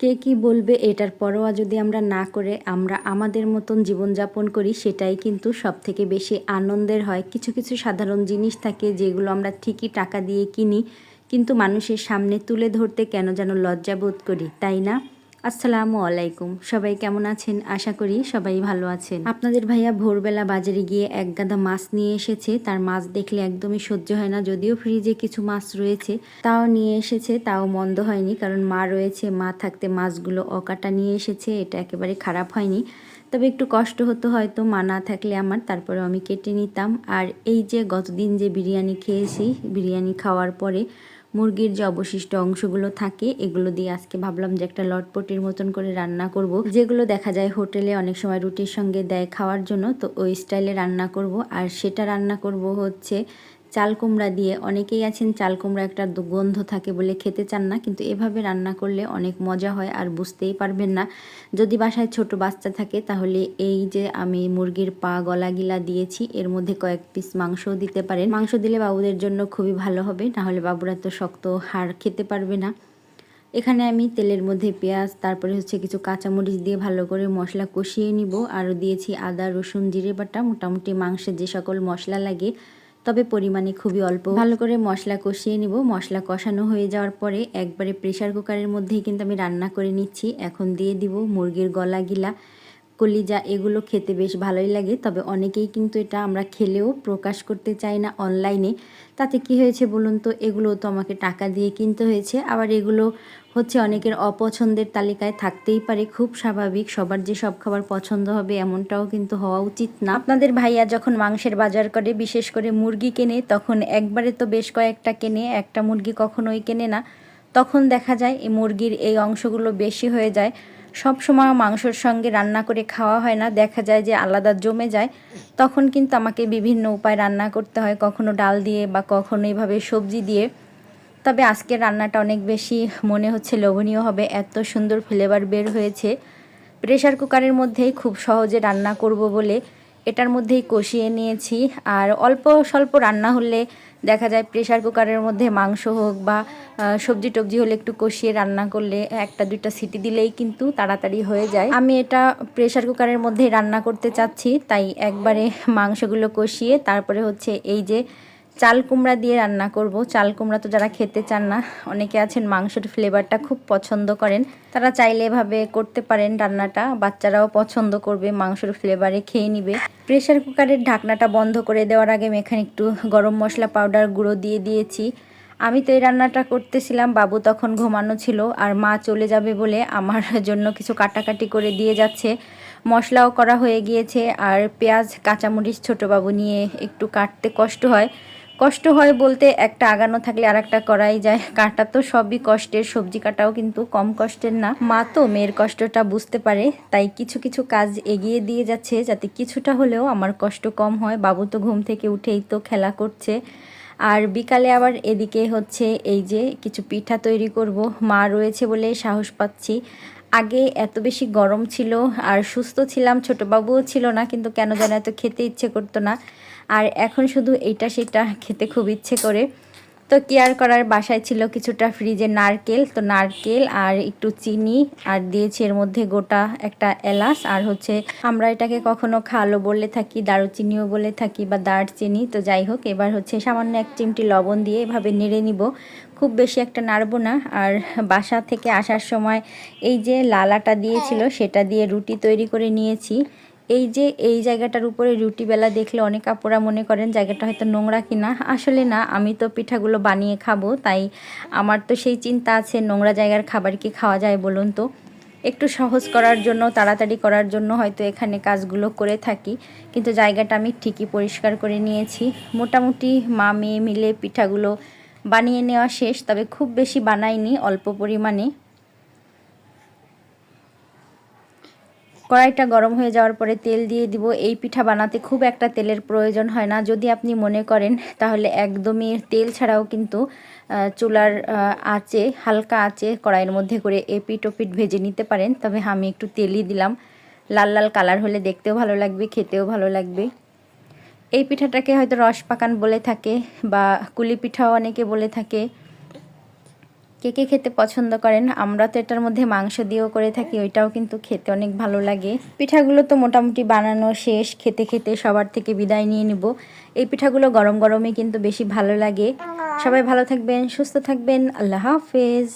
কে কি বলবে এটার পরোয়া যদি আমরা না করে আমরা আমাদের মতন জীবনযাপন করি, সেটাই কিন্তু সব থেকে বেশি আনন্দের হয়। কিছু কিছু সাধারণ জিনিস থাকে যেগুলো আমরা ঠিকই টাকা দিয়ে কিনি, কিন্তু মানুষের সামনে তুলে ধরতে কেন যেন লজ্জাবোধ করি, তাই না? আসসালামু আলাইকুম। সবাই কেমন আছেন? আশা করি সবাই ভালো আছেন। আপনাদের ভাইয়া ভোরবেলা বাজারে গিয়ে এক গাদা মাছ নিয়ে এসেছে। তার মাছ দেখলে একদমই সহ্য হয় না, যদিও ফ্রিজে কিছু মাছ রয়েছে। তাও নিয়ে এসেছে, তাও মন্দ হয়নি, কারণ মা রয়েছে। মা থাকতে মাছগুলো অকাটা নিয়ে এসেছে, এটা একেবারে খারাপ হয়নি। তবে একটু কষ্ট হতো হয়তো, মা না থাকলে আমার তারপরে আমি কেটে নিতাম। আর এই যে গতদিন যে বিরিয়ানি খেয়েছি, বিরিয়ানি খাওয়ার পরে মুরগির যে অবশিষ্ট অংশগুলো থাকে, এগুলো দিয়ে আজকে ভাবলাম যে একটা লটপটির মতন করে রান্না করব। যেগুলো দেখা যায় হোটেলে অনেক সময় রুটির সঙ্গে দেয় খাওয়ার জন্য, তো ওই স্টাইলে রান্না করব। আর সেটা রান্না করব হচ্ছে চাল কুমড়া দিয়ে অনেকেই আছেন চাল কুমড়া একটা গন্ধ থাকে বলে খেতে চান না, কিন্তু এভাবে রান্না করলে অনেক মজা হয় আর বুঝতেই পারবেন না। যদি বাসায় ছোট বাচ্চা থাকে তাহলে এই যে আমি মুরগির পা গলা গিলা দিয়েছি, এর মধ্যে কয়েক পিস মাংসও দিতে পারেন। মাংস দিলে বাবুদের জন্য খুবই ভালো হবে, নাহলে বাবুরা তো শক্ত হাড় খেতে পারবে না। এখানে আমি তেলের মধ্যে পেঁয়াজ, তারপরে হচ্ছে কিছু কাঁচামরিচ দিয়ে ভালো করে মশলা কষিয়ে নিব। আরও দিয়েছি আদা, রসুন, জিরে বাটা, মোটামুটি মাংসের যে সকল মশলা লাগে তবে পরিমাণে খুবই অল্প। ভালো করে মশলা কষিয়ে নিব। মশলা কষানো হয়ে যাওয়ার পরে একবারে প্রেশার কুকারের মধ্যেই কিন্তু আমি রান্না করে নিচ্ছি। এখন দিয়ে দিব মুরগির গলা গিলা। কলিজা এগুলো খেতে বেশ ভালোই লাগে, তবে অনেকেই কিন্তু এটা আমরা খেলেও প্রকাশ করতে চাই না অনলাইনে তাতে কি হয়েছে বলুন তো এগুলো তো আমাকে টাকা দিয়ে কিনতে হয়েছে। আবার এগুলো হচ্ছে অনেকের অপছন্দের তালিকায় থাকতেই পারে, খুব স্বাভাবিক। সবার যে সব খাবার পছন্দ হবে এমনটাও কিন্তু হওয়া উচিত না। আপনাদের ভাইয়া যখন মাংসের বাজার করে, বিশেষ করে মুরগি কেনে, তখন একবারে তো বেশ কয়েকটা কেনে, একটা মুরগি কখনোই কেনে না। তখন দেখা যায় এই মুরগির এই অংশগুলো বেশি হয়ে যায়। সব সময় মাংসর সঙ্গে রান্না করে খাওয়া হয় না। দেখা যায় যে আলাদা জমে যায়। তখন কিন্তু আমাকে বিভিন্ন উপায় রান্না করতে হয়। কখনো ডাল দিয়ে বা কখনো এইভাবে সবজি দিয়ে। তবে আজকের রান্নাটা অনেক বেশি মনে হচ্ছে লোভনীয় হবে। এত সুন্দর ফ্লেভার বের হয়েছে। প্রেশার কুকারের মধ্যেই খুব সহজে রান্না করব বলে এটার মধ্যেই কষিয়ে নিয়েছি। আর অল্প স্বল্প রান্না হলে দেখা যায় প্রেশার কুকারের মধ্যে মাংস হোক বা সবজি টবজি হলে একটু কষিয়ে রান্না করলে একটা দুইটা সিটি দিলেই কিন্তু তাড়াতাড়ি হয়ে যায়। আমি এটা প্রেশার কুকারের মধ্যেই রান্না করতে চাচ্ছি, তাই একবারে মাংসগুলো কষিয়ে তারপরে হচ্ছে এই যে চাল কুমড়া দিয়ে রান্না করব। চাল কুমড়া তো যারা খেতে চান না, অনেকে আছেন মাংসের ফ্লেভারটা খুব পছন্দ করেন। তারা চাইলে এভাবে করতে পারেন রান্নাটা। বাচ্চারাও পছন্দ করবে, মাংসের ফ্লেভারে খেয়ে নিবে। প্রেশার কুকারের ঢাকনাটা বন্ধ করে দেওয়ার আগে আমি এখানে একটু গরম মশলা পাউডার গুঁড়ো দিয়ে দিয়েছি। আমি তো এই রান্নাটা করতেছিলাম, বাবু তখন ঘুমানো ছিল, আর মা চলে যাবে বলে আমার জন্য কিছু কাটাকাটি করে দিয়ে যাচ্ছে। মশলাও করা হয়ে গিয়েছে, আর পেঁয়াজ, কাঁচামরিচ ছোটো বাবু নিয়ে একটু কাটতে কষ্ট হয়। কষ্ট হয় বলতে একটা আগানো থাকলে আর একটা করাই যায়। কাটা তো সবই কষ্টের, সবজি কাটাও কিন্তু কম কষ্টের না। মা তো মেয়ের কষ্টটা বুঝতে পারে, তাই কিছু কিছু কাজ এগিয়ে দিয়ে যাচ্ছে যাতে কিছুটা হলেও আমার কষ্ট কম হয়। বাবু তো ঘুম থেকে উঠেই তো খেলা করছে। আর বিকালে আবার এদিকে হচ্ছে এই যে কিছু পিঠা তৈরি করব। মা রয়েছে বলে সাহস পাচ্ছি। আগে এত বেশি গরম ছিল আর সুস্থ ছিলাম ছোটোবাবুও ছিল না, কিন্তু কেন যেন এত খেতে ইচ্ছে করতো না। আর এখন শুধু এটা সেটা খেতে খুব ইচ্ছে করে। তো কেয়ার করার বাসায় ছিল কিছুটা ফ্রিজে নারকেল, তো নারকেল আর একটু চিনি, আর দিয়েছি এর মধ্যে গোটা একটা এলাচ, আর হচ্ছে আমরা এটাকে কখনো খালো বলে থাকি, দারুচিনিও বলে থাকি বা দারচিনি, তো যাই হোক, এবার হচ্ছে সামান্য এক চিমটি লবণ দিয়ে এভাবে নেড়ে নিব। খুব বেশি একটা নাড়বো না, আর বাসা থেকে আসার সময় এই যে লালাটা দিয়েছিল, সেটা দিয়ে রুটি তৈরি করে নিয়েছি। এই যে এই জায়গাটার উপরে রুটি বেলা দেখলে অনেক আপুরা মনে করেন জায়গাটা হয়তো নোংরা কিনা। আসলে না, আমি তো পিঠাগুলো বানিয়ে খাব, তাই আমার তো সেই চিন্তা আছে নোংরা জায়গার খাবার কি খাওয়া যায় বলুন তো। একটু সহজ করার জন্য, তাড়াতাড়ি করার জন্য হয়তো এখানে কাজগুলো করে থাকি, কিন্তু জায়গাটা আমি ঠিকই পরিষ্কার করে নিয়েছি। মোটামুটি মা মেয়ে মিলে পিঠাগুলো বানিয়ে নেওয়া শেষ, তবে খুব বেশি বানাইনি, অল্প পরিমাণে। কড়াইটা গরম হয়ে যাওয়ার পরে তেল দিয়ে দিব। এই পিঠা বানাতে খুব একটা তেলের প্রয়োজন হয় না। যদি আপনি মনে করেন, তাহলে একদমই তেল ছাড়াও কিন্তু চুলার আঁচে, হালকা আঁচে কড়াইয়ের মধ্যে করে এপিট ওপিট ভেজে নিতে পারেন। তবে আমি একটু তেলই দিলাম। লাল লাল কালার হলে দেখতেও ভালো লাগবে, খেতেও ভালো লাগবে। এই পিঠাটাকে হয়তো রস পাকান বলে থাকে বা কুলি পিঠাও অনেকে বলে থাকে। কে কে খেতে পছন্দ করেন? আমরা তো এটার মধ্যে মাংস দিয়েও করে থাকি, ওইটাও কিন্তু খেতে অনেক ভালো লাগে। পিঠাগুলো তো মোটামুটি বানানো শেষ, খেতে খেতে সবার থেকে বিদায় নিয়ে নিব। এই পিঠাগুলো গরম গরমে কিন্তু বেশি ভালো লাগে। সবাই ভালো থাকবেন, সুস্থ থাকবেন, আল্লাহ হাফেজ।